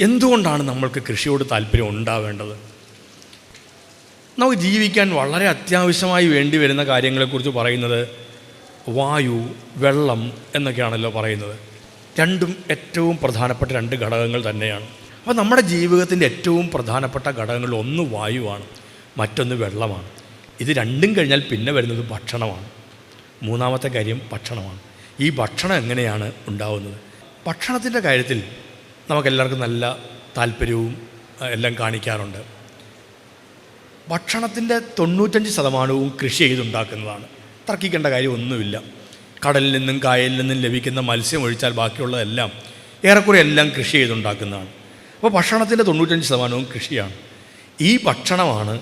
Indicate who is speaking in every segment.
Speaker 1: എന്തുകൊണ്ടാണ് നമ്മൾക്ക് കൃഷിയോട് താല്പര്യം ഉണ്ടാവേണ്ടത്? നമുക്ക് ജീവിക്കാൻ വളരെ അത്യാവശ്യമായി വേണ്ടി വരുന്ന കാര്യങ്ങളെക്കുറിച്ച് പറയുന്നത് വായു വെള്ളം എന്നൊക്കെയാണല്ലോ പറയുന്നത്. രണ്ടും ഏറ്റവും പ്രധാനപ്പെട്ട രണ്ട് ഘടകങ്ങൾ തന്നെയാണ്. അപ്പോൾ നമ്മുടെ ജീവിതത്തിന്റെ ഏറ്റവും പ്രധാനപ്പെട്ട ഘടകങ്ങൾ ഒന്ന് വായുവാണ് മറ്റൊന്ന് വെള്ളമാണ്. ഇത് രണ്ടും കഴിഞ്ഞാൽ പിന്നെ വരുന്നത് ഭക്ഷണമാണ്. മൂന്നാമത്തെ കാര്യം ഭക്ഷണമാണ്. ഈ ഭക്ഷണം എങ്ങനെയാണ് ഉണ്ടാവുന്നത്? ഭക്ഷണത്തിന്റെ കാര്യത്തിൽ നമുക്കെല്ലാവർക്കും നല്ല താല്പര്യവും എല്ലാം കാണിക്കാറുണ്ട്. ഭക്ഷണത്തിന്റെ തൊണ്ണൂറ്റഞ്ച് ശതമാനവും കൃഷി ചെയ്തുണ്ടാക്കുന്നതാണ്. തർക്കിക്കേണ്ട കാര്യം ഒന്നുമില്ല കടലിൽ നിന്നും കായലിൽ നിന്നും ലഭിക്കുന്ന മത്സ്യം ഒഴിച്ചാൽ ബാക്കിയുള്ളതെല്ലാം ഏറെക്കുറെ എല്ലാം കൃഷി ചെയ്തുണ്ടാക്കുന്നതാണ്. അപ്പോൾ ഭക്ഷണത്തിന്റെ തൊണ്ണൂറ്റഞ്ച് ശതമാനവും കൃഷിയാണ്. ഈ ഭക്ഷണമാണ്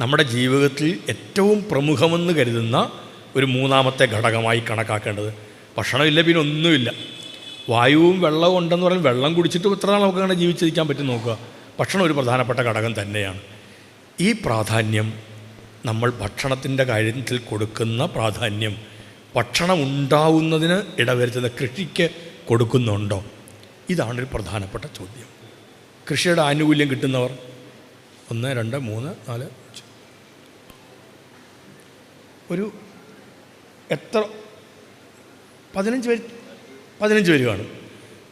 Speaker 1: നമ്മുടെ ജീവിതത്തിൽ ഏറ്റവും പ്രമുഖമെന്ന് കരുതുന്ന ഒരു മൂന്നാമത്തെ ഘടകമായി കണക്കാക്കേണ്ടത്. ഭക്ഷണമില്ല പിന്നെ ഒന്നുമില്ല. വായുവും വെള്ളവും ഉണ്ടെന്ന് പറഞ്ഞാൽ വെള്ളം കുടിച്ചിട്ട് എത്ര നാൾ നമുക്ക് അങ്ങനെ ജീവിച്ചിരിക്കാൻ പറ്റും നോക്കുക. ഭക്ഷണം ഒരു പ്രധാനപ്പെട്ട ഘടകം തന്നെയാണ്. ഈ പ്രാധാന്യം നമ്മൾ ഭക്ഷണത്തിന്റെ കാര്യത്തിൽ കൊടുക്കുന്ന പ്രാധാന്യം ഭക്ഷണം ഉണ്ടാവുന്നതിന് ഇടവരുത്തുന്ന കൃഷിക്ക് കൊടുക്കുന്നുണ്ടോ? ഇതാണൊരു പ്രധാനപ്പെട്ട ചോദ്യം. കൃഷിയുടെ ആനുകൂല്യം കിട്ടുന്നവർ ഒന്ന് രണ്ട് മൂന്ന് നാല് ഒരു എത്ര പതിനഞ്ച് പേര് പതിനഞ്ച് പേര് കാണും.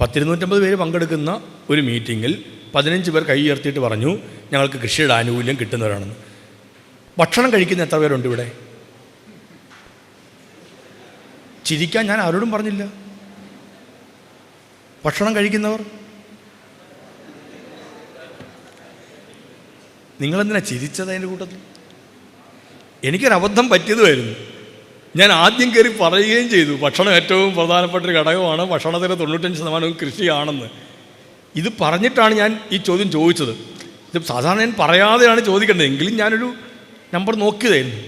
Speaker 1: പത്തിരുന്നൂറ്റമ്പത് പേര് പങ്കെടുക്കുന്ന ഒരു മീറ്റിങ്ങിൽ പതിനഞ്ച് പേർ കൈ ഉയർത്തിയിട്ട് പറഞ്ഞു ഞങ്ങൾക്ക് കൃഷിയുടെ ആനുകൂല്യം കിട്ടുന്നവരാണെന്ന്. ഭക്ഷണം കഴിക്കുന്ന എത്ര പേരുണ്ട് ഇവിടെ? ചിരിക്കാൻ ഞാൻ ആരോടും പറഞ്ഞില്ല. ഭക്ഷണം കഴിക്കുന്നവർ? നിങ്ങളെന്തിനാ ചിരിച്ചത് അതിന്റെ കൂട്ടത്തിൽ? എനിക്കൊരബദ്ധം പറ്റിയതുമായിരുന്നു. ഞാൻ ആദ്യം കയറി പറയുകയും ചെയ്തു. ഭക്ഷണം ഏറ്റവും പ്രധാനപ്പെട്ട ഒരു ഘടകമാണ് ഭക്ഷണത്തിന്റെ തൊണ്ണൂറ്റഞ്ച് ശതമാനവും കൃഷിയാണെന്ന്. ഇത് പറഞ്ഞിട്ടാണ് ഞാൻ ഈ ചോദ്യം ചോദിച്ചത്. ഇത് സാധാരണ ഞാൻ പറയാതെയാണ് ചോദിക്കേണ്ടത്. എങ്കിലും ഞാനൊരു നമ്പർ നോക്കിയതായിരുന്നു.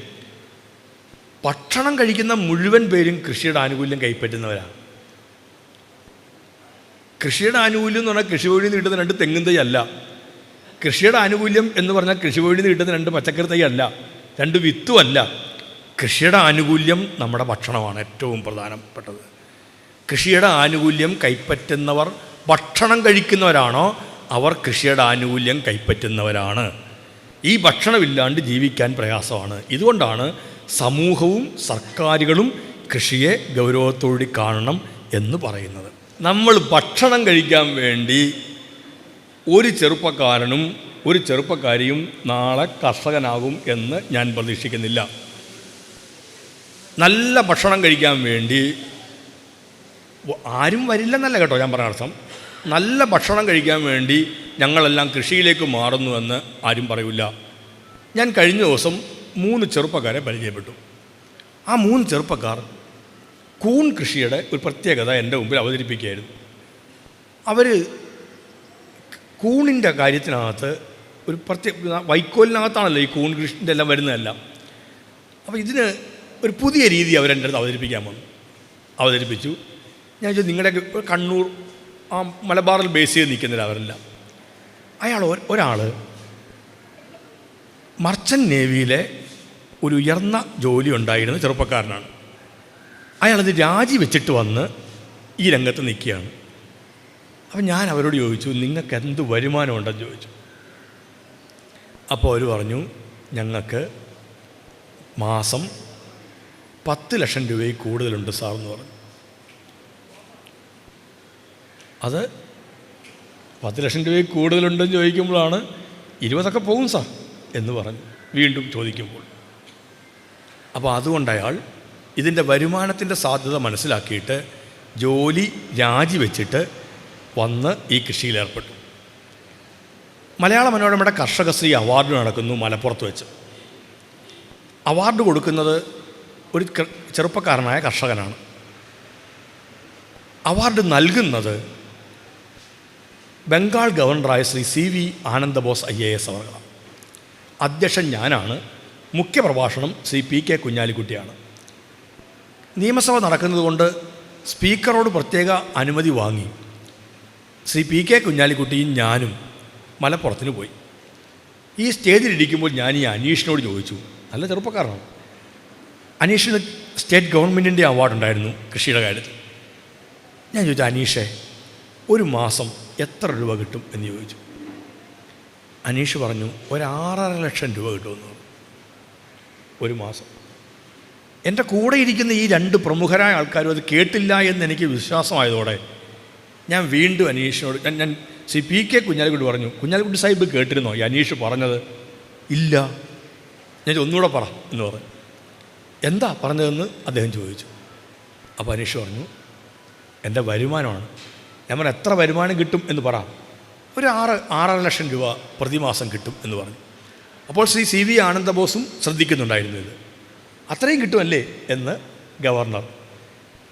Speaker 1: ഭക്ഷണം കഴിക്കുന്ന മുഴുവൻ പേരും കൃഷിയുടെ ആനുകൂല്യം കൈപ്പറ്റുന്നവരാണ്. കൃഷിയുടെ ആനുകൂല്യം എന്ന് പറഞ്ഞാൽ കൃഷി വഴി നിന്ന് കിട്ടുന്ന രണ്ട് തെങ്ങും തൈ അല്ല. കൃഷിയുടെ ആനുകൂല്യം എന്ന് പറഞ്ഞാൽ കൃഷി വഴി നിന്ന് കിട്ടുന്ന രണ്ട് പച്ചക്കറി തൈ അല്ല. രണ്ട് വിത്തും അല്ല. കൃഷിയുടെ ആനുകൂല്യം നമ്മുടെ ഭക്ഷണമാണ് ഏറ്റവും പ്രധാനപ്പെട്ടത്. കൃഷിയുടെ ആനുകൂല്യം കൈപ്പറ്റുന്നവർ ഭക്ഷണം കഴിക്കുന്നവരാണോ? അവർ കൃഷിയുടെ ആനുകൂല്യം കൈപ്പറ്റുന്നവരാണ്. ഈ ഭക്ഷണമില്ലാണ്ട് ജീവിക്കാൻ പ്രയാസമാണ്. ഇതുകൊണ്ടാണ് സമൂഹവും സർക്കാരുകളും കൃഷിയെ ഗൗരവത്തോടി കാണണം എന്ന് പറയുന്നത്. നമ്മൾ ഭക്ഷണം കഴിക്കാൻ വേണ്ടി ഒരു ചെറുപ്പക്കാരനും ഒരു ചെറുപ്പക്കാരിയും നാളെ കർഷകനാകും എന്ന് ഞാൻ പ്രതീക്ഷിക്കുന്നില്ല. നല്ല ഭക്ഷണം കഴിക്കാൻ വേണ്ടി ആരും വരില്ലെന്നല്ല കേട്ടോ ഞാൻ പറഞ്ഞ അർത്ഥം. നല്ല ഭക്ഷണം കഴിക്കാൻ വേണ്ടി ഞങ്ങളെല്ലാം കൃഷിയിലേക്ക് മാറുന്നുവെന്ന് ആരും പറയില്ല ഞാൻ കഴിഞ്ഞ ദിവസം മൂന്ന് ചെറുപ്പക്കാരെ പരിചയപ്പെട്ടു. ആ മൂന്ന് ചെറുപ്പക്കാർ കൂൺ കൃഷിയുടെ ഒരു പ്രത്യേകത എന്റെ മുമ്പിൽ അവതരിപ്പിക്കുകയായിരുന്നു. അവർ കൂണിന്റെ കാര്യത്തിനകത്ത് ഒരു പ്രത്യേക വൈക്കോലിനകത്താണല്ലോ ഈ കൂൺ കൃഷിന്റെ എല്ലാം വരുന്നതെല്ലാം. അപ്പോൾ ഇതിന് ഒരു പുതിയ രീതി അവരെന്റെ അടുത്ത് അവതരിപ്പിക്കാൻ വന്നു. അവതരിപ്പിച്ചു. ഞാൻ ചോദിച്ചു നിങ്ങളുടെ കണ്ണൂർ ആ മലബാറിൽ ബേസ് ചെയ്ത് നിൽക്കുന്നില്ല അവരെല്ലാം. അയാൾ ഒരാൾ മർച്ചന്റ് നേവിയിലെ ഒരു ഉയർന്ന ജോലി ഉണ്ടായിരുന്ന ചെറുപ്പക്കാരനാണ്. അയാളത് രാജിവെച്ചിട്ട് വന്ന് ഈ രംഗത്ത് നിൽക്കുകയാണ്. അപ്പം ഞാൻ അവരോട് ചോദിച്ചു നിങ്ങൾക്ക് എന്ത് വരുമാനമുണ്ടെന്ന് ചോദിച്ചു. അപ്പോൾ അവർ പറഞ്ഞു ഞങ്ങൾക്ക് മാസം പത്ത് ലക്ഷം രൂപയിൽ കൂടുതലുണ്ട് സാർ എന്ന് പറഞ്ഞു. അത് പത്ത് ലക്ഷം രൂപയിൽ കൂടുതലുണ്ടെന്ന് ചോദിക്കുമ്പോഴാണ് ഇരുപതൊക്കെ പോകും സാർ എന്ന് പറഞ്ഞു വീണ്ടും ചോദിക്കുമ്പോൾ. അപ്പോൾ അതുകൊണ്ട് അയാൾ ഇതിന്റെ വരുമാനത്തിന്റെ സാധ്യത മനസ്സിലാക്കിയിട്ട് ജോലി രാജിവെച്ചിട്ട് വന്ന് ഈ കൃഷിയിൽ ഏർപ്പെട്ടു. മലയാള മനോരമയുടെ കർഷകശ്രീ അവാർഡ് നടക്കുന്നു മലപ്പുറത്ത് വെച്ച്. അവാർഡ് കൊടുക്കുന്നത് ഒരു ചെറുപ്പക്കാരനായ കർഷകനാണ്. അവാർഡ് നൽകുന്നത് ബംഗാൾ ഗവർണറായ Shri C V Anandabose I A S അവർകളാണ്. അധ്യക്ഷൻ ഞാനാണ്. മുഖ്യപ്രഭാഷണം ശ്രീ പി കെ കുഞ്ഞാലിക്കുട്ടിയാണ്. നിയമസഭ നടക്കുന്നതുകൊണ്ട് സ്പീക്കറോട് പ്രത്യേക അനുമതി വാങ്ങി. ശ്രീ പി കെ കുഞ്ഞാലിക്കുട്ടിയും ഞാനും മലപ്പുറത്തിന് പോയി. ഈ സ്റ്റേജിലിരിക്കുമ്പോൾ ഞാൻ ഈ അനീഷിനോട് ചോദിച്ചു. നല്ല ചെറുപ്പക്കാരനാണ്. അനീഷിന് സ്റ്റേറ്റ് ഗവൺമെന്റിന്റെ അവാർഡ് ഉണ്ടായിരുന്നു കൃഷിയുടെ കാര്യത്തിൽ. ഞാൻ ചോദിച്ചു അനീഷേ ഒരു മാസം എത്ര രൂപ കിട്ടും? എന്ന് ചോദിച്ചു. അനീഷ് പറഞ്ഞു ഒരാറര ലക്ഷം രൂപ കിട്ടുമെന്ന് ഒരു മാസം. എന്റെ കൂടെ ഇരിക്കുന്ന ഈ രണ്ട് പ്രമുഖരായ ആൾക്കാരും അത് കേട്ടില്ല എന്ന് എനിക്ക് വിശ്വാസമായതോടെ ഞാൻ വീണ്ടും അനീഷിനോട് ഞാൻ ഞാൻ സി പി കെ കുഞ്ഞാലിക്കുട്ടി പറഞ്ഞു കുഞ്ഞാലിക്കുട്ടി സാഹിബ് കേട്ടിരുന്നോ? ഈ അനീഷ് പറഞ്ഞത് ഇല്ല. ഞാൻ ഒന്നുകൂടെ പറ എന്ന് പറഞ്ഞു. എന്താ പറഞ്ഞതെന്ന് അദ്ദേഹം ചോദിച്ചു. അപ്പോൾ അനീഷ് പറഞ്ഞു എന്റെ വരുമാനമാണ്. ഞാൻ പറഞ്ഞു എത്ര വരുമാനം കിട്ടും എന്ന് പറ. ഒരു ആറ് ആറര ലക്ഷം രൂപ പ്രതിമാസം കിട്ടും എന്ന് പറഞ്ഞു. അപ്പോൾ ശ്രീ സി വി ആനന്ദബോസും ശ്രദ്ധിക്കുന്നുണ്ടായിരുന്നു ഇത്. അത്രയും കിട്ടുമല്ലേ? എന്ന് ഗവർണർ.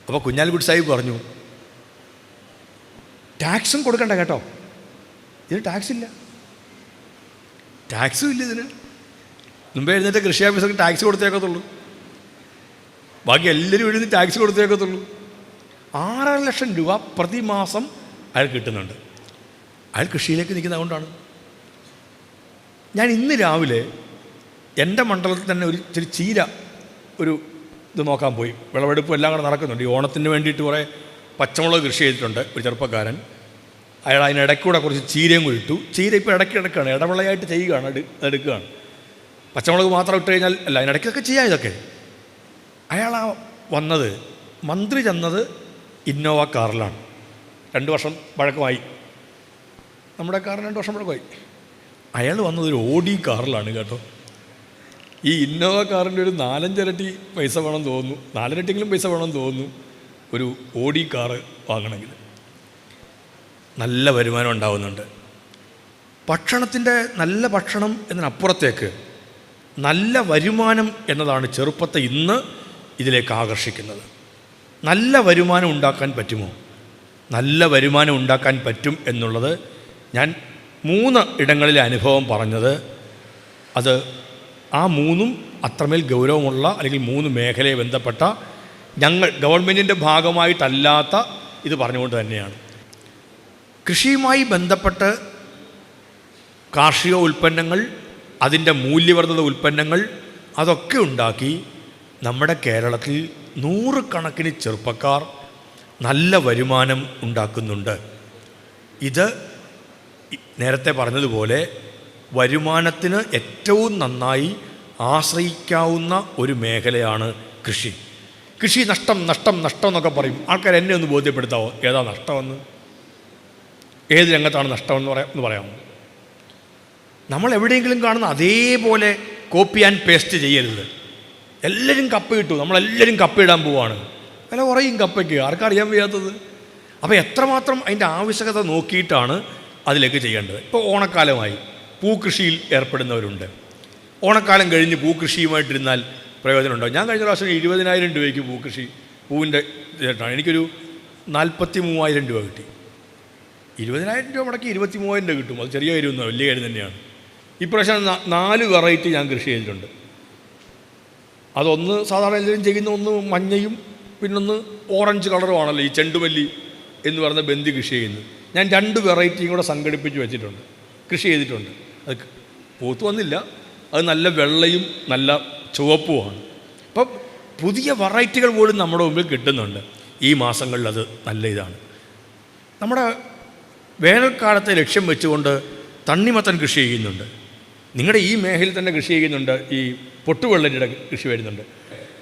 Speaker 1: അപ്പോൾ കുഞ്ഞാലിക്കുട്ടി സാഹിബ് പറഞ്ഞു ടാക്സും കൊടുക്കണ്ട കേട്ടോ. ഇതിന് ടാക്സ് ഇല്ല ടാക്സും ഇല്ല ഇതിന്. മുമ്പേ എഴുന്നേറ്റ് കൃഷി ഓഫീസർക്ക് ടാക്സ് കൊടുത്തേക്കത്തുള്ളൂ ബാക്കി എല്ലാവരും എഴുതി ടാക്സ് കൊടുത്തേക്കത്തുള്ളൂ. ആറര ലക്ഷം രൂപ പ്രതിമാസം അയാൾ കിട്ടുന്നുണ്ട്. അയാൾ കൃഷിയിലേക്ക് നിൽക്കുന്നത് അതുകൊണ്ടാണ് ഞാൻ ഇന്ന് രാവിലെ എന്റെ മണ്ഡലത്തിൽ തന്നെ ഒരു ഇച്ചിരി ചീര ഒരു ഇത് നോക്കാൻ പോയി. വിളവെടുപ്പ് എല്ലാം കൂടെ നടക്കുന്നുണ്ട്. ഈ ഓണത്തിന് വേണ്ടിയിട്ട് കുറേ പച്ചമുളക് കൃഷി ചെയ്തിട്ടുണ്ട് ഒരു ചെറുപ്പക്കാരൻ. അയാൾ അതിനിടയ്ക്കൂടെ കുറച്ച് ചീരയും കൂടി ഇട്ടു. ചീര ഇപ്പോൾ ഇടയ്ക്ക് ഇടയ്ക്കാണ്. ഇടവിളയായിട്ട് ചെയ്യുകയാണ് എടു എടുക്കുകയാണ്. പച്ചമുളക് മാത്രം ഇട്ട് കഴിഞ്ഞാൽ അല്ല അതിനിടയ്ക്കൊക്കെ ചെയ്യാം ഇതൊക്കെ. അയാൾ ആ വന്നത് മന്ത്രി ചെന്നത് ഇന്നോവ കാറിലാണ്. രണ്ട് വർഷം പഴക്കമായി നമ്മുടെ കാറിന് രണ്ട് വർഷം പഴക്കമായി അയാൾ വന്നത് ഒരു ഓടി കാറിലാണ് കേട്ടോ. ഈ ഇന്നോവ കാറിന്റെ ഒരു നാലഞ്ചിരട്ടി പൈസ വേണം തോന്നുന്നു. നാലരട്ടിങ്കിലും പൈസ വേണം തോന്നുന്നു ഒരു ഓടി കാറ് വാങ്ങണമെങ്കിൽ. നല്ല വരുമാനം ഉണ്ടാവുന്നുണ്ട്. ഭക്ഷണത്തിന്റെ നല്ല ഭക്ഷണം എന്നതിനപ്പുറത്തേക്ക് നല്ല വരുമാനം എന്നതാണ് ചെറുപ്പത്തെ ഇന്ന് ഇതിലേക്ക് ആകർഷിക്കുന്നത്. നല്ല വരുമാനം ഉണ്ടാക്കാൻ പറ്റുമോ? നല്ല വരുമാനം ഉണ്ടാക്കാൻ പറ്റും എന്നുള്ളത് ഞാൻ മൂന്ന് ഇടങ്ങളിലെ അനുഭവം പറഞ്ഞത്. അത് ആ മൂന്നും അത്രമേൽ ഗൗരവമുള്ള അല്ലെങ്കിൽ മൂന്ന് മേഖലയെ ബന്ധപ്പെട്ട ഞങ്ങൾ ഗവൺമെന്റിന്റെ ഭാഗമായിട്ടല്ലാത്ത ഇത് പറഞ്ഞുകൊണ്ട് തന്നെയാണ്. കൃഷിയുമായി ബന്ധപ്പെട്ട് കാർഷിക ഉൽപ്പന്നങ്ങൾ അതിന്റെ മൂല്യവർദ്ധിത ഉൽപ്പന്നങ്ങൾ അതൊക്കെ ഉണ്ടാക്കി നമ്മുടെ കേരളത്തിൽ നൂറുകണക്കിന് ചെറുപ്പക്കാർ നല്ല വരുമാനം ഉണ്ടാക്കുന്നുണ്ട്. ഇത് നേരത്തെ പറഞ്ഞതുപോലെ വരുമാനത്തിന് ഏറ്റവും നന്നായി ആശ്രയിക്കാവുന്ന ഒരു മേഖലയാണ് കൃഷി. കൃഷി നഷ്ടം നഷ്ടം നഷ്ടം എന്നൊക്കെ പറയും. ആൾക്കാർ എന്നെ ഒന്ന് ബോധ്യപ്പെടുത്താവോ? ഏതാ നഷ്ടമെന്ന്? ഏത് രംഗത്താണ് നഷ്ടമെന്ന് പറയാം എന്ന് പറയാമോ? നമ്മൾ എവിടെയെങ്കിലും കാണുന്ന അതേപോലെ കോപ്പി ആൻഡ് പേസ്റ്റ് ചെയ്യരുത്. എല്ലാവരും കപ്പ ഇട്ടു നമ്മളെല്ലാവരും കപ്പ ഇടാൻ പോവാണ്. വില കുറയും കപ്പയ്ക്ക്. ആർക്കറിയാൻ വയ്യാത്തത്? അപ്പോൾ എത്രമാത്രം അതിന്റെ ആവശ്യകത നോക്കിയിട്ടാണ് അതിലേക്ക് ചെയ്യേണ്ടത്? ഇപ്പോൾ ഓണക്കാലമായി പൂക്കൃഷിയിൽ ഏർപ്പെടുന്നവരുണ്ട്. ഓണക്കാലം കഴിഞ്ഞ് പൂക്കൃഷിയുമായിട്ടിരുന്നാൽ പ്രയോജനമുണ്ടോ ഞാൻ കഴിഞ്ഞ പ്രാവശ്യം ഇരുപതിനായിരം രൂപയ്ക്ക് പൂക്കൃഷി പൂവിന്റെ ഇതായിട്ടാണ്. എനിക്കൊരു നാൽപ്പത്തി മൂവായിരം രൂപ കിട്ടി. ഇരുപതിനായിരം രൂപ മുടക്കി ഇരുപത്തി മൂവായിരം രൂപ കിട്ടും. അത് ചെറിയ കാര്യമൊന്നും വലിയ കാര്യം തന്നെയാണ്. ഇപ്രാവശ്യം നാല് വെറൈറ്റി ഞാൻ കൃഷി ചെയ്തിട്ടുണ്ട്. അതൊന്ന് സാധാരണ എല്ലാവരും ചെയ്യുന്ന ഒന്ന് മഞ്ഞയും പിന്നൊന്ന് ഓറഞ്ച് കളറുമാണല്ലോ ഈ ചെണ്ടുമല്ലി എന്ന് പറയുന്ന ബന്ദി കൃഷി ചെയ്യുന്നത്. ഞാൻ രണ്ട് വെറൈറ്റിയും കൂടെ സംഘടിപ്പിച്ച് വെച്ചിട്ടുണ്ട്. കൃഷി ചെയ്തിട്ടുണ്ട്. അത് പൂത്ത് വന്നില്ല. അത് നല്ല വെള്ളയും നല്ല ചുവപ്പുമാണ്. അപ്പം പുതിയ വെറൈറ്റികൾ പോലും നമ്മുടെ മുമ്പിൽ കിട്ടുന്നുണ്ട്. ഈ മാസങ്ങളിൽ അത് നല്ല ഇതാണ്. നമ്മുടെ വേനൽക്കാലത്തെ ലക്ഷ്യം വെച്ചുകൊണ്ട് തണ്ണിമത്തൻ കൃഷി ചെയ്യുന്നുണ്ട്. നിങ്ങളുടെ ഈ മേഖലയിൽ തന്നെ കൃഷി ചെയ്യുന്നുണ്ട് ഈ പൊട്ടുവെള്ളരിയുടെ കൃഷി വരുന്നുണ്ട്.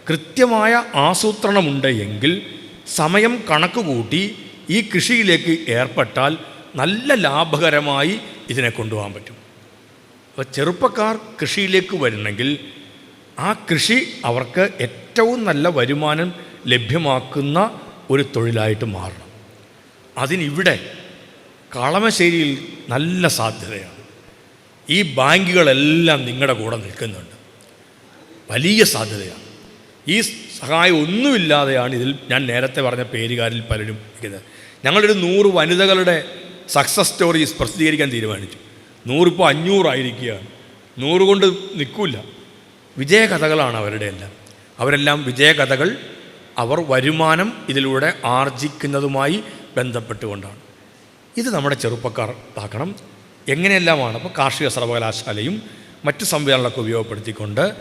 Speaker 1: കൃത്യമായ ആസൂത്രണമുണ്ട് എങ്കിൽ സമയം കണക്ക് കൂട്ടി ഈ കൃഷിയിലേക്ക് ഏർപ്പെട്ടാൽ നല്ല ലാഭകരമായി ഇതിനെ കൊണ്ടുപോകാൻ പറ്റും. അപ്പോൾ ചെറുപ്പക്കാർ കൃഷിയിലേക്ക് വരണമെങ്കിൽ ആ കൃഷി അവർക്ക് ഏറ്റവും നല്ല വരുമാനം ലഭ്യമാക്കുന്ന ഒരു തൊഴിലായിട്ട് മാറണം. അതിനിവിടെ കളമശ്ശേരിയിൽ നല്ല സാധ്യതയാണ്. ഈ ബാങ്കുകളെല്ലാം നിങ്ങളുടെ കൂടെ നിൽക്കുന്നുണ്ട്. വലിയ സാധ്യതയാണ്. ഈ സഹായം ഒന്നുമില്ലാതെയാണ് ഇതിൽ ഞാൻ നേരത്തെ പറഞ്ഞ പേരുകാരിൽ പലരും നിൽക്കുന്നത്. ഞങ്ങളൊരു നൂറ് വനിതകളുടെ സക്സസ് സ്റ്റോറീസ് പ്രസിദ്ധീകരിക്കാൻ തീരുമാനിച്ചു. നൂറിപ്പോൾ അഞ്ഞൂറായിരിക്കുകയാണ്. നൂറ് കൊണ്ട് നിൽക്കില്ല. വിജയകഥകളാണ് അവരുടെ എല്ലാം. അവരെല്ലാം വിജയകഥകൾ അവർ വരുമാനം ഇതിലൂടെ ആർജിക്കുന്നതുമായി ബന്ധപ്പെട്ടുകൊണ്ടാണ്. ഇത് നമ്മുടെ ചെറുപ്പക്കാർ ഇതാക്കണം എങ്ങനെയെല്ലാമാണ്? അപ്പോൾ കാർഷിക സർവകലാശാലയും മറ്റ് സംവിധാനങ്ങളൊക്കെ ഉപയോഗപ്പെടുത്തിക്കൊണ്ട്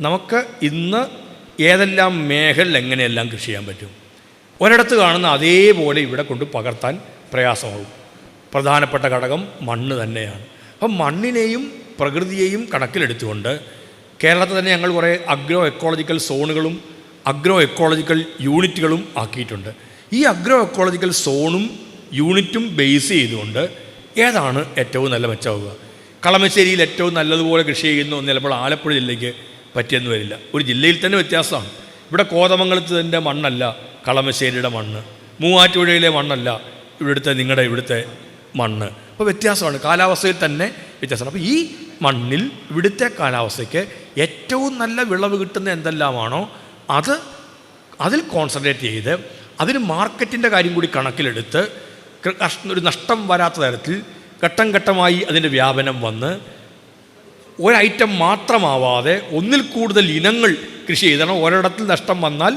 Speaker 1: നമുക്ക് ഇന്ന് ഏതെല്ലാം മേഖലയിൽ എങ്ങനെയെല്ലാം കൃഷി ചെയ്യാൻ പറ്റും? ഒരിടത്ത് കാണുന്ന അതേപോലെ ഇവിടെ കൊണ്ട് പകർത്താൻ പ്രയാസമാകും. പ്രധാനപ്പെട്ട ഘടകം മണ്ണ് തന്നെയാണ്. അപ്പം മണ്ണിനെയും പ്രകൃതിയെയും കണക്കിലെടുത്തുകൊണ്ട് കേരളത്തിൽ തന്നെ ഞങ്ങൾ കുറേ അഗ്രോ എക്കോളജിക്കൽ സോണുകളും അഗ്രോ എക്കോളജിക്കൽ യൂണിറ്റുകളും ആക്കിയിട്ടുണ്ട്. ഈ അഗ്രോ എക്കോളജിക്കൽ സോണും യൂണിറ്റും ബേസ് ചെയ്തുകൊണ്ട് ഏതാണ് ഏറ്റവും നല്ല മെച്ചമാവുക? കളമശ്ശേരിയിൽ ഏറ്റവും നല്ലതുപോലെ കൃഷി ചെയ്യുന്നു ചിലപ്പോൾ ആലപ്പുഴ ജില്ലയ്ക്ക് പറ്റിയെന്ന് വരില്ല. ഒരു ജില്ലയിൽ തന്നെ വ്യത്യാസമാണ്. ഇവിടെ കോതമംഗലത്തിന്റെ മണ്ണല്ല കളമശ്ശേരിയുടെ മണ്ണ്. മൂവാറ്റുപുഴയിലെ മണ്ണല്ല ഇവിടുത്തെ നിങ്ങളുടെ ഇവിടുത്തെ മണ്ണ്. അപ്പോൾ വ്യത്യാസമാണ്. കാലാവസ്ഥയിൽ തന്നെ വ്യത്യാസമാണ്. അപ്പോൾ ഈ മണ്ണിൽ ഇവിടുത്തെ കാലാവസ്ഥയ്ക്ക് ഏറ്റവും നല്ല വിളവ് കിട്ടുന്ന എന്തെല്ലാമാണോ അത് അതിൽ കോൺസെൻട്രേറ്റ് ചെയ്ത് അതിന് മാർക്കറ്റിന്റെ കാര്യം കൂടി കണക്കിലെടുത്ത് ഒരു നഷ്ടം വരാത്ത തരത്തിൽ ഘട്ടം ഘട്ടമായി അതിന്റെ വ്യാപനം വന്ന് ഒരൈറ്റം മാത്രമാവാതെ ഒന്നിൽ കൂടുതൽ ഇനങ്ങൾ കൃഷി ചെയ്തണം ഒരിടത്തിൽ നഷ്ടം വന്നാൽ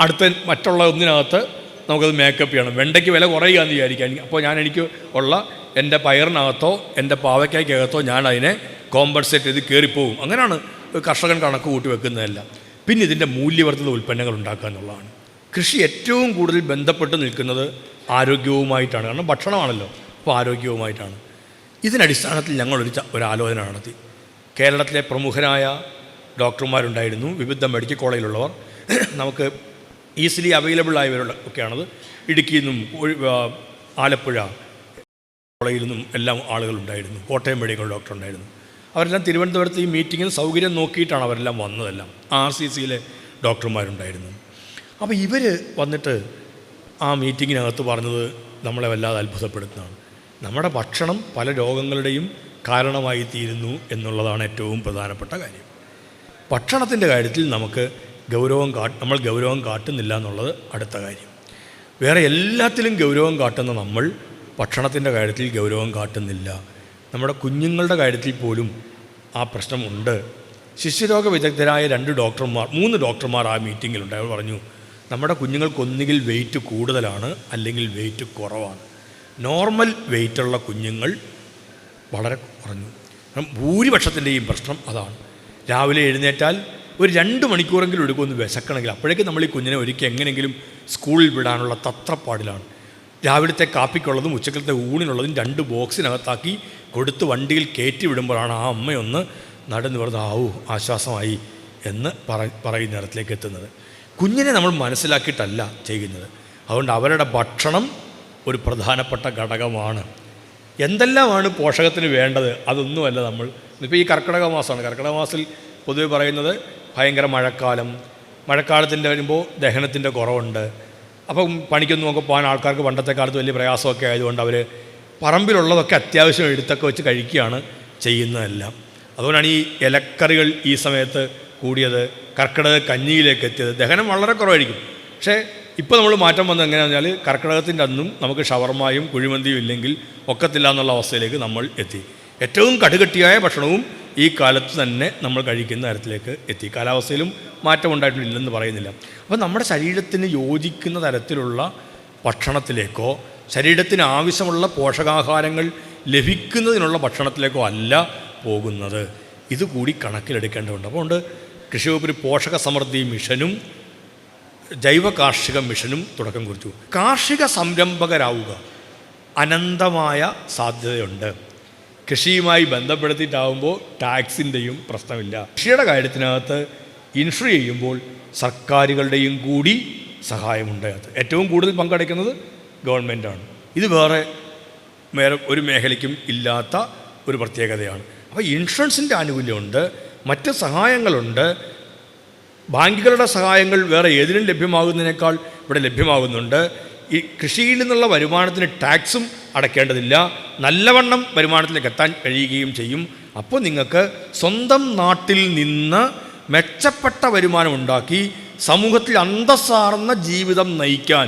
Speaker 1: അടുത്ത മറ്റുള്ള ഒന്നിനകത്ത് നമുക്കത് മേക്കപ്പ് ചെയ്യണം. വെണ്ടയ്ക്ക് വില കുറയുക എന്ന് വിചാരിക്കാൻ അപ്പോൾ ഞാൻ എനിക്ക് ഉള്ള എന്റെ പയറിനകത്തോ എന്റെ പാവയ്ക്കകത്തോ ഞാൻ അതിനെ കോമ്പൻസേറ്റ് ചെയ്ത് കയറിപ്പോവും അങ്ങനെയാണ് കർഷകൻ കണക്ക് കൂട്ടി വെക്കുന്നതല്ല. പിന്നെ ഇതിന്റെ മൂല്യവർദ്ധിത ഉൽപ്പന്നങ്ങൾ ഉണ്ടാക്കുക എന്നുള്ളതാണ്. കൃഷി ഏറ്റവും കൂടുതൽ ബന്ധപ്പെട്ട് നിൽക്കുന്നത് ആരോഗ്യവുമായിട്ടാണ്. കാരണം ഭക്ഷണമാണല്ലോ അപ്പോൾ ആരോഗ്യവുമായിട്ടാണ്. ഇതിനടിസ്ഥാനത്തിൽ ഞങ്ങളൊരു ഒരു നടത്തി. കേരളത്തിലെ പ്രമുഖരായ ഡോക്ടർമാരുണ്ടായിരുന്നു വിവിധ മെഡിക്കൽ കോളേജിലുള്ളവർ. നമുക്ക് ഈസിലി അവൈലബിൾ ആയവരുള്ള ഒക്കെയാണത്. ഇടുക്കിയിൽ നിന്നും ആലപ്പുഴ കോളേജിൽ നിന്നും എല്ലാം ആളുകളുണ്ടായിരുന്നു. കോട്ടയം മെഡിക്കൽ ഡോക്ടർ ഉണ്ടായിരുന്നു അവരെല്ലാം തിരുവനന്തപുരത്ത് ഈ മീറ്റിങ്ങിൽ സൗകര്യം നോക്കിയിട്ടാണ് അവരെല്ലാം വന്നതെല്ലാം. ആർ സി സിയിലെ ഡോക്ടർമാരുണ്ടായിരുന്നു. അപ്പോൾ ഇവർ വന്നിട്ട് ആ മീറ്റിങ്ങിനകത്ത് പറഞ്ഞത് നമ്മളെ വല്ലാതെ അത്ഭുതപ്പെടുത്തുന്നതാണ്. നമ്മുടെ ഭക്ഷണം പല രോഗങ്ങളുടെയും കാരണമായി തീരുന്നു എന്നുള്ളതാണ് ഏറ്റവും പ്രധാനപ്പെട്ട കാര്യം. ഭക്ഷണത്തിന്റെ കാര്യത്തിൽ നമുക്ക് ഗൗരവം കാ നമ്മൾ ഗൗരവം കാട്ടുന്നില്ല എന്നുള്ളത് അടുത്ത കാര്യം. വേറെ എല്ലാത്തിലും ഗൗരവം കാട്ടുന്ന നമ്മൾ ഭക്ഷണത്തിന്റെ കാര്യത്തിൽ ഗൗരവം കാട്ടുന്നില്ല. നമ്മുടെ കുഞ്ഞുങ്ങളുടെ കാര്യത്തിൽ പോലും ആ പ്രശ്നമുണ്ട് ശിശുരോഗ വിദഗ്ധരായ രണ്ട് ഡോക്ടർമാർ മൂന്ന് ഡോക്ടർമാർ ആ മീറ്റിങ്ങിലുണ്ട്. അവർ പറഞ്ഞു നമ്മുടെ കുഞ്ഞുങ്ങൾക്ക് ഒന്നുകിൽ വെയിറ്റ് കൂടുതലാണ് അല്ലെങ്കിൽ വെയിറ്റ് കുറവാണ്. നോർമൽ വെയിറ്റുള്ള കുഞ്ഞുങ്ങൾ വളരെ കുറഞ്ഞു. ഭൂരിപക്ഷത്തിന്റെയും പ്രശ്നം അതാണ്. രാവിലെ എഴുന്നേറ്റാൽ ഒരു രണ്ട് മണിക്കൂറെങ്കിലും എടുക്കുമെന്ന് വിശക്കണമെങ്കിൽ അപ്പോഴേക്കും നമ്മൾ ഈ കുഞ്ഞിനെ ഒരിക്കൽ എങ്ങനെയെങ്കിലും സ്കൂളിൽ വിടാനുള്ള തത്രപ്പാടിലാണ്. രാവിലത്തെ കാപ്പിക്കുള്ളതും ഉച്ചക്കലത്തെ ഊണിനുള്ളതും രണ്ട് ബോക്സിനകത്താക്കി കൊടുത്ത് വണ്ടിയിൽ കയറ്റി വിടുമ്പോഴാണ് ആ അമ്മയൊന്ന് നടന്നു പറഞ്ഞ് ആവൂ ആശ്വാസമായി എന്ന് പറ പറയുന്ന നേരത്തിലേക്ക് എത്തുന്നത്. കുഞ്ഞിനെ നമ്മൾ മനസ്സിലാക്കിയിട്ടല്ല ചെയ്യുന്നത്. അതുകൊണ്ട് അവരുടെ ഭക്ഷണം ഒരു പ്രധാനപ്പെട്ട ഘടകമാണ്. എന്തെല്ലാമാണ് പോഷകത്തിന് വേണ്ടത്? അതൊന്നുമല്ല നമ്മൾ. ഇപ്പോൾ ഈ കർക്കിടക മാസമാണ്. കർക്കിടക മാസത്തിൽ പൊതുവെ പറയുന്നത് ഭയങ്കര മഴക്കാലം. മഴക്കാലത്തിന്റെ വരുമ്പോൾ ദഹനത്തിന്റെ കുറവുണ്ട്. അപ്പം പണിക്കൊന്നും ഒക്കെ പോകാൻ ആൾക്കാർക്ക് പണ്ടത്തെ കാലത്ത് വലിയ പ്രയാസമൊക്കെ ആയതുകൊണ്ട് അവർ പറമ്പിലുള്ളതൊക്കെ അത്യാവശ്യം എടുത്തൊക്കെ വെച്ച് കഴിക്കുകയാണ് ചെയ്യുന്നതെല്ലാം. അതുകൊണ്ടാണ് ഈ ഇലക്കറികൾ ഈ സമയത്ത് കൂടിയത് കർക്കിടക കഞ്ഞിയിലേക്ക് എത്തിയത്. ദഹനം വളരെ കുറവായിരിക്കും. പക്ഷേ ഇപ്പോൾ നമ്മൾ മാറ്റം വന്നത് എങ്ങനെയാണെന്ന് വെച്ചാൽ കർക്കിടകത്തിന്റെ അന്നും നമുക്ക് ഷവർമായും കുഴിമന്തിയും ഇല്ലെങ്കിൽ ഒക്കത്തില്ല എന്നുള്ള അവസ്ഥയിലേക്ക് നമ്മൾ എത്തി. ഏറ്റവും കടുകട്ടിയായ ഭക്ഷണവും ഈ കാലത്ത് തന്നെ നമ്മൾ കഴിക്കുന്ന തരത്തിലേക്ക് എത്തി. കാലാവസ്ഥയിലും മാറ്റം ഉണ്ടായിട്ടില്ലെന്ന് പറയുന്നില്ല. അപ്പോൾ നമ്മുടെ ശരീരത്തിന് യോജിക്കുന്ന തരത്തിലുള്ള ഭക്ഷണത്തിലേക്കോ ശരീരത്തിന് ആവശ്യമുള്ള പോഷകാഹാരങ്ങൾ ലഭിക്കുന്നതിനുള്ള ഭക്ഷണത്തിലേക്കോ അല്ല പോകുന്നത്. ഇതുകൂടി കണക്കിലെടുക്കേണ്ടതുണ്ട്. അപ്പോൾ അതുകൊണ്ട് കൃഷി വകുപ്പിന് പോഷക സമൃദ്ധി മിഷനും ജൈവ കാർഷിക മിഷനും തുടക്കം കുറിച്ചു. കാർഷിക സംരംഭകരാവുക അനന്തമായ സാധ്യതയുണ്ട്. കൃഷിയുമായി ബന്ധപ്പെടുത്തിയിട്ടാവുമ്പോൾ ടാക്സിന്റെയും പ്രശ്നമില്ല. കൃഷിയുടെ കാര്യത്തിനകത്ത് ഇൻഷുർ ചെയ്യുമ്പോൾ സർക്കാരുകളുടെയും കൂടി സഹായമുണ്ട്. അത് ഏറ്റവും കൂടുതൽ പങ്കെടുക്കുന്നത് ഗവൺമെന്റാണ് ഇത് വേറെ വേറെ ഒരു മേഖലയ്ക്കും ഇല്ലാത്ത ഒരു പ്രത്യേകതയാണ്. അപ്പോൾ ഇൻഷുറൻസിന്റെ ആനുകൂല്യമുണ്ട്. മറ്റ് സഹായങ്ങളുണ്ട്. ബാങ്കുകളുടെ സഹായങ്ങൾ വേറെ ഏതിനും ലഭ്യമാകുന്നതിനേക്കാൾ ഇവിടെ ലഭ്യമാകുന്നുണ്ട്. ഈ കൃഷിയിൽ നിന്നുള്ള വരുമാനത്തിന് ടാക്സും അടയ്ക്കേണ്ടതില്ല. നല്ലവണ്ണം വരുമാനത്തിലേക്ക് എത്താൻ കഴിയുകയും ചെയ്യും. അപ്പോൾ നിങ്ങൾക്ക് സ്വന്തം നാട്ടിൽ നിന്ന് മെച്ചപ്പെട്ട വരുമാനം ഉണ്ടാക്കി സമൂഹത്തിൽ അന്തസ്സാർന്ന ജീവിതം നയിക്കാൻ